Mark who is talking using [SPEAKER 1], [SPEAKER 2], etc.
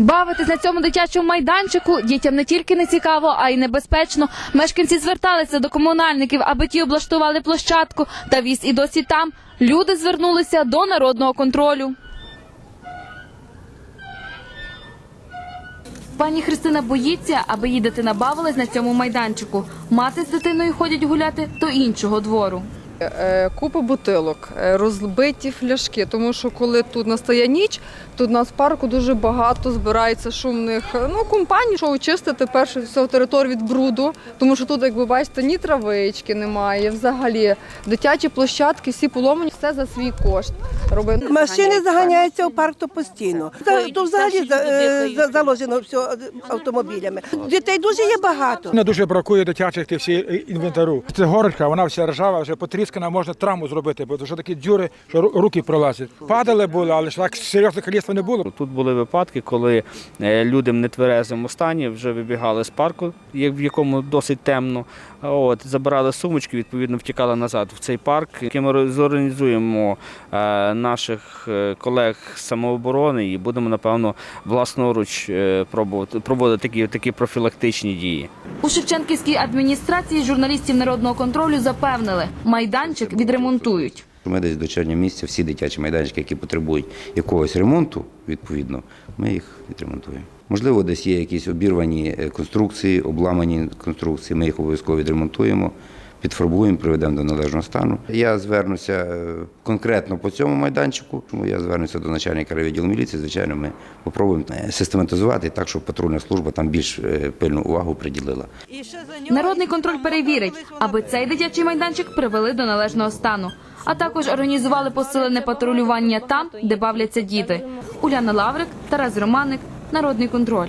[SPEAKER 1] Бавитись на цьому дитячому майданчику дітям не тільки не цікаво, а й небезпечно. Мешканці зверталися до комунальників, аби ті облаштували площадку. Та віз і досі там. Люди звернулися до народного контролю. Пані Христина боїться, аби її дитина бавилась на цьому майданчику. Мати з дитиною ходять гуляти до іншого двору.
[SPEAKER 2] Е, Купа бутилок, е, розбиті фляшки, тому що коли тут настає ніч, тут у нас в парку дуже багато збирається шумних е, ну, компаній, що очистити перше всього територію від бруду, тому що тут, як ви бачите, ні травички немає. Взагалі дитячі площадки всі поломані, все за свій кошт. Робимо.
[SPEAKER 3] Машини заганяються у парк то постійно. За- То взагалі за- за- заложено все автомобілями. Дітей дуже є багато.
[SPEAKER 4] Не дуже бракує дитячих тих всі. Це горочка, вона вся ржава, вже потріскана, можна травму зробити, бо що такі дюри, що руки пролазять. Падали були, але ж так серйозного каліцтва не було.
[SPEAKER 5] Тут були випадки, коли е, люди в нетверезому стані вже вибігали з парку, в якому досить темно. От, забирали сумочки, відповідно, втікали назад в цей парк. Ми зорганізуємо е, наших е, колег з самооборони і будемо, напевно, власноруч проводити такі, такі профілактичні дії.
[SPEAKER 1] У Шевченківській адміністрації журналістів народного контролю запевнили, майданчик відремонтують.
[SPEAKER 6] Ми десь до червня місяця всі дитячі майданчики, які потребують якогось ремонту, відповідно, ми їх відремонтуємо. Можливо, десь є якісь обірвані е, конструкції, обламані конструкції, ми їх обов'язково відремонтуємо, підфарбуємо, приведемо до належного стану. Я звернуся е, конкретно по цьому майданчику. Я звернуся до начальника райвідділу міліції. Звичайно, ми спробуємо систематизувати так, щоб патрульна служба там більш е, пильну увагу приділила.
[SPEAKER 1] Народний контроль перевірить, аби цей дитячий майданчик привели до належного стану. А також організували посилене патрулювання там, де бавляться діти. Уляна Лаврик, Тарас Романик, Народний контроль.